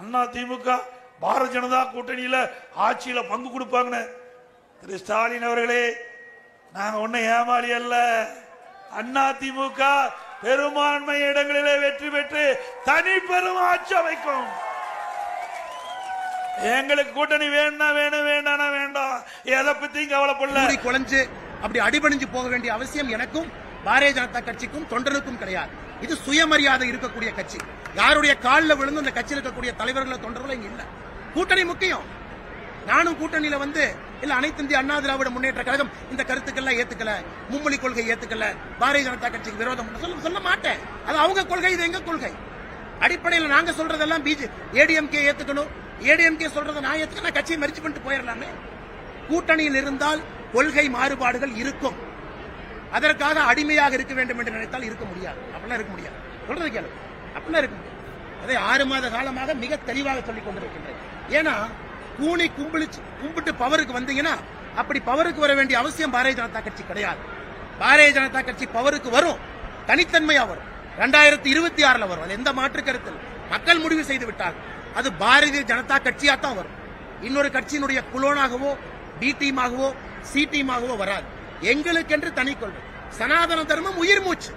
அண்ணா திமுக பாரதிய ஜனதா கூட்டணியில ஆட்சியில பங்கு கொடுப்பாங்கன்னு. திரு ஸ்டாலின் அவர்களே நாங்க ஒன்னும் ஏமாளி அல்ல. அண்ணா திமுக பெரும்பான்மை இடங்களிலே வெற்றி பெற்று தனி பெரும் ஆட்சி அமைக்கும். எங்களுக்கு கூட்டணி வேணா வேணும் வேண்டாம் வேண்டாம். எதை பத்தியும் கவலைப்படல. குழஞ்சு அப்படி அடிபணிஞ்சு போக வேண்டிய அவசியம் எனக்கும் பாரதிய ஜனதா கட்சிக்கும் தொண்டனுக்கும் கிடையாது. இது சுயமரியாதை இருக்கக்கூடிய கட்சி. யாருடைய காலில் விழுந்து அந்த கட்சியில் இருக்கக்கூடிய தலைவர்களோ தொண்டர்களோ இங்க இல்ல. கூட்டணி முக்கியம். நானும் கூட்டணியில வந்து இல்ல அனைத்து இந்திய அண்ணா திராவிட முன்னேற்ற கழகம் இந்த கருத்துக்கள்லாம் ஏத்துக்கல மும்மொழி கொள்கை ஏத்துக்கல பாரதிய ஜனதா கட்சிக்கு விரோதம் சொல்ல சொல்ல மாட்டேன். அது அவங்க கொள்கை இது எங்க கொள்கை? அடிப்படையில் நாங்க சொல்றதெல்லாம் பிஜே ஏடிஎம்கே ஏத்துக்கணும். ஏடிஎம்கே சொல்றதை நான் ஏத்துக்கணும் கட்சியை மறிச்சு பண்ணிட்டு போயிடலாமே கூட்டணியில் இருந்தால் கொள்கை மாறுபாடுகள் இருக்கும். அதற்காக அடிமையாக இருக்க வேண்டும் என்று நினைத்தால் இருக்க முடியாது. அப்படிலாம் இருக்க முடியாது. சொல்றது கேளு. அப்படிலாம் இருக்க முடியாது. அதை ஆறு மாத காலமாக மிக தெளிவாக சொல்லிக் கொண்டிருக்கின்றேன். ஏன்னா கூனி கும்பிளிச்சு கும்பிட்டு பவருக்கு வந்தீங்கன்னா அப்படி பவருக்கு வர வேண்டிய அவசியம் பாரதிய ஜனதா கட்சி கிடையாது. பாரதிய ஜனதா கட்சி பவருக்கு வரும். தனித்தன்மையா வரும். ரெண்டாயிரத்தி இருபத்தி ஆறுல வரும். அது எந்த மாற்று கருத்தில்? மக்கள் முடிவு செய்து விட்டால். அது பாரதிய ஜனதா கட்சியா தான் வரும். இன்னொரு கட்சியினுடைய குலோனாகவோ பி டீமாகவோ சி டீமாகவோ வராது. எங்களுக்கென்று தனி கொள்கை சனாதன தர்மம் உயிர் மூச்சு.